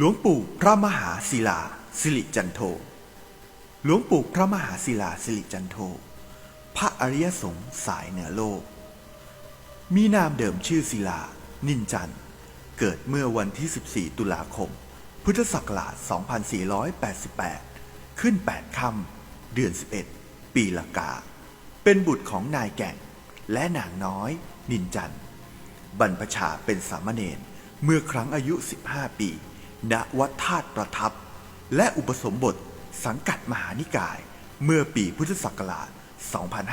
หลวงปู่พระมหาศิลาสิริจันโท หลวงปู่พระมหาศิลาสิริจันโท พระอริยสงฆ์สายเหนือโลก มีนามเดิมชื่อศิลา นินจัน เกิดเมื่อวันที่ 14 ตุลาคม พุทธศักราช 2488 ขึ้น 8 ค่ำ เดือน 11 ปีละกา เป็นบุตรของนายแก่ง และนางน้อย นินจันทร์บรรพชาเป็นสามเณรเมื่อครั้งอายุ 15 ปี ณวัดธาตุประทับ และอุปสมบทสังกัดมหานิกาย เมื่อปีพุทธศักราช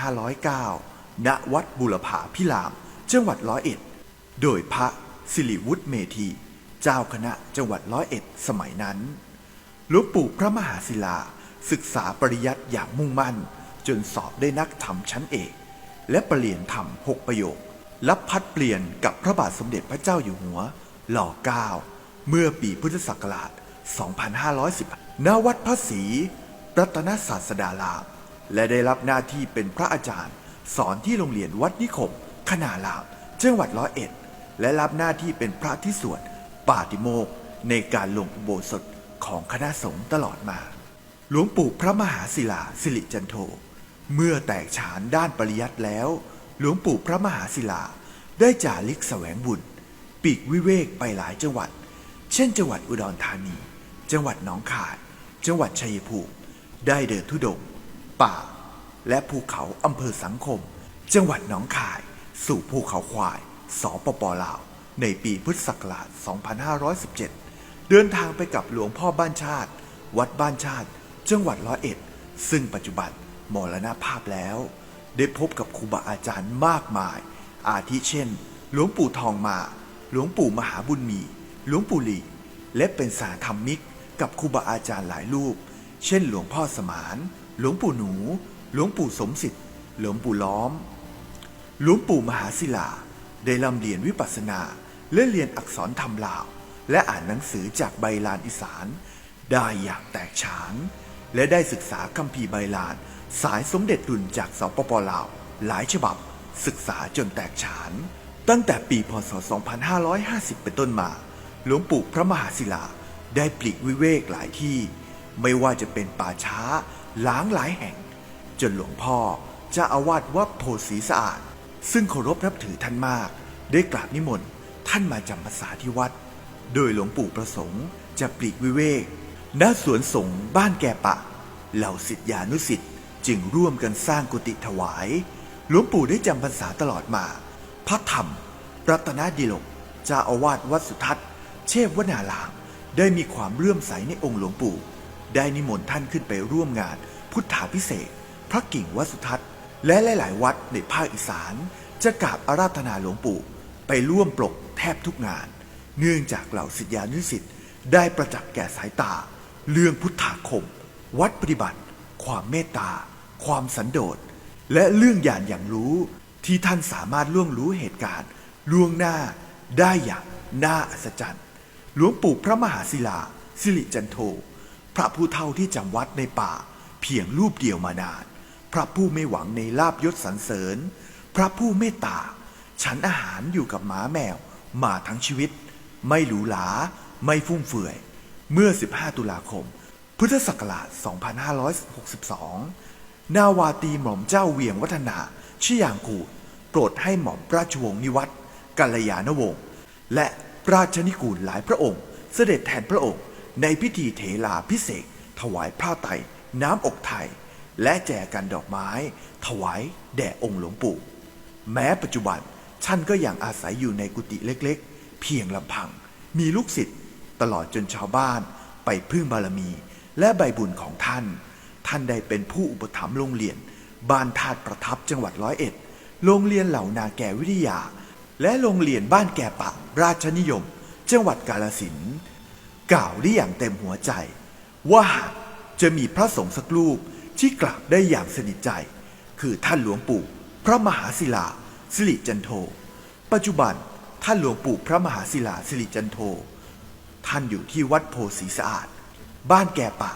2509 ณ วัดบุรพาพิราม จังหวัดร้อยเอ็ด โดยพระสิริวุฒิเมธี เจ้าคณะจังหวัดร้อยเอ็ดสมัยนั้น หลวงปู่พระมหาศิลาศึกษาปริยัติอย่างมุ่งมั่น จนสอบได้นักธรรมชั้นเอก และประเรียนธรรมหกประโยครับพัดเปลี่ยนกับพระบาทสมเด็จพระเจ้าอยู่หัวหล่อเก้า เมื่อปีพุทธศักราช 2510 ณ วัดพระศรีรัตนศาสดาราม และได้รับหน้าที่เป็นพระอาจารย์ สอนที่โรงเรียนวัดนิคม ขนาราม จังหวัดร้อยเอ็ด และรับหน้าที่เป็นพระที่สวดปาติโมกในการลงอุโบสถของคณะสงฆ์ตลอดมา หลวงปู่พระมหาศิลาสิริจันโท เมื่อแตกฉานด้านปริยัติแล้ว หลวงปู่พระมหาศิลาได้จาริกแสวงบุญ ปีกวิเวกไปหลายจังหวัด เช่น จังหวัดอุดรธานี จังหวัดหนองคาย จังหวัดชัยภูมิ ได้เดินทุดงป่า และภูเขาอำเภอสังคม จังหวัดหนองคาย สู่ภูเขาควาย สปปลาว ในปีพุทธศักราช 2517 เดินทางไปกับหลวงพ่อบ้านชาติ วัดบ้านชาติ จังหวัดร้อยเอ็ด ซึ่งปัจจุบันมรณภาพแล้ว ได้พบกับครูบาอาจารย์มากมาย อาทิเช่น หลวงปู่ทองมา หลวงปู่มหาบุญมี หลวงปู่หลีและเป็นสาธรรมิกกับครูบาอาจารย์หลายรูป เช่น หลวงพ่อสมาน หลวงปู่หนู หลวงปู่สมศิษย์หลวงปู่ล้อม หลวงปู่มหาศิลา ได้ลำเรียนวิปัสสนาและเรียนอักษรธรรมลาว และอ่านหนังสือจากใบลานอีสาน ได้อย่างแตกฉาน และได้ศึกษาคัมภีร์ใบลาน สายสมเด็จดุลจากสปปลาว หลายฉบับ ศึกษาจนแตกฉาน ตั้งแต่ปีพศ 2550 เป็นต้นมา หลวงปู่พระมหาศิลาได้ปลีกวิเวกหลายที่ ไม่ว่าจะเป็นป่าช้าล้างหลายแห่ง จนหลวงพ่อเจะอาวาสวัดโพสีสะอาด ซึ่งเคารพนับถือท่านมาก ได้กราบนิมนต์ท่านมาจำพรรษาที่วัด โดยหลวงปู่ประสงค์จะปลีกวิเวกณสวนสงฆ์บ้านแก่ปะ เหล่าสิทธานุสิทธิ์จึงร่วมกันสร้างกุฏิถวาย หลวงปู่ได้จำพรรษาตลอดมา พระธรรม รัตนดิลกเจ้าอาวาสวัดสุทัศน์ เชฟวนารามได้มีความเลื่อมใสในองค์หลวงปู่ ได้นิมนต์ท่านขึ้นไปร่วมงาน พุทธาพิเศษพระกิ่งวัสุทัศน์ และหลาย ๆ วัดในภาคอีสาน จะกราบอาราธนาหลวงปู่ ไปร่วมปลกแทบทุกงาน เนื่องจากเหล่าศิษยานุสิษย์ได้ประจักษ์แก่สายตา เรื่องพุทธาคม วัดปฏิบัติ ความเมตตา ความสันโดษ และเรื่องอย่างอย่างรู้ที่ท่านสามารถล่วงรู้เหตุการณ์ล่วงหน้าได้อย่างน่าอัศจรรย์ หลวงปู่พระมหาศิลา สิริจันโท พระผู้เฒ่าที่จำวัดในป่า เพียงรูปเดียวมานาน พระผู้ไม่หวังในลาบยศสรรเสริญ พระผู้เมตตา ฉันอาหารอยู่กับหมาแมวมาทั้งชีวิต ไม่หรูหรา ไม่ฟุ่มเฟือย เมื่อ 15 ตุลาคม พุทธศักราช 2562 นาวาตีหม่อมเจ้าเวียงวัฒนาชิยางกูโปรดให้หม่อมราชวงศ์นิวัตรกัลยาณวงศ์และ ราชนิกูลหลายพระองค์ เสด็จแทนพระองค์ ในพิธีเถลาพิเศษ ถวายผ้าไตรน้ำอกไทย และแจกันดอกไม้ ถวายแด่องค์หลวงปู่ แม้ปัจจุบันท่านก็ยังอาศัยอยู่ในกุฏิเล็กๆ เพียงลำพัง มีลูกศิษย์ตลอดจนชาวบ้าน ไปพึ่งบารมี และใบบุญของท่าน ท่านได้เป็นผู้อุปถัมภ์โรงเรียน บ้านธาตุประทับจังหวัดร้อยเอ็ด โรงเรียนเหล่านาแก่วิทยา และโรงเรียนบ้านแก่ปะราชนิยม จังหวัดกาลสินกล่าวได้อย่างเต็มหัวใจ ว่าหากจะมีพระสงฆ์สักรูปที่กราบได้อย่างสนิทใจ คือท่านหลวงปู่ พระมหาศิลาสิริจันโท ปัจจุบันท่านหลวงปู่พระมหาศิลาสิริจันโท ท่านอยู่ที่วัดโพสีสะอาด บ้านแก่ปะ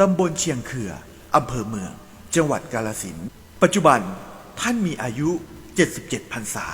ตำบลเชียงเขื่ออำเภอเมือง จังหวัดกาลสินปัจจุบันท่านมีอายุ 77พรรษา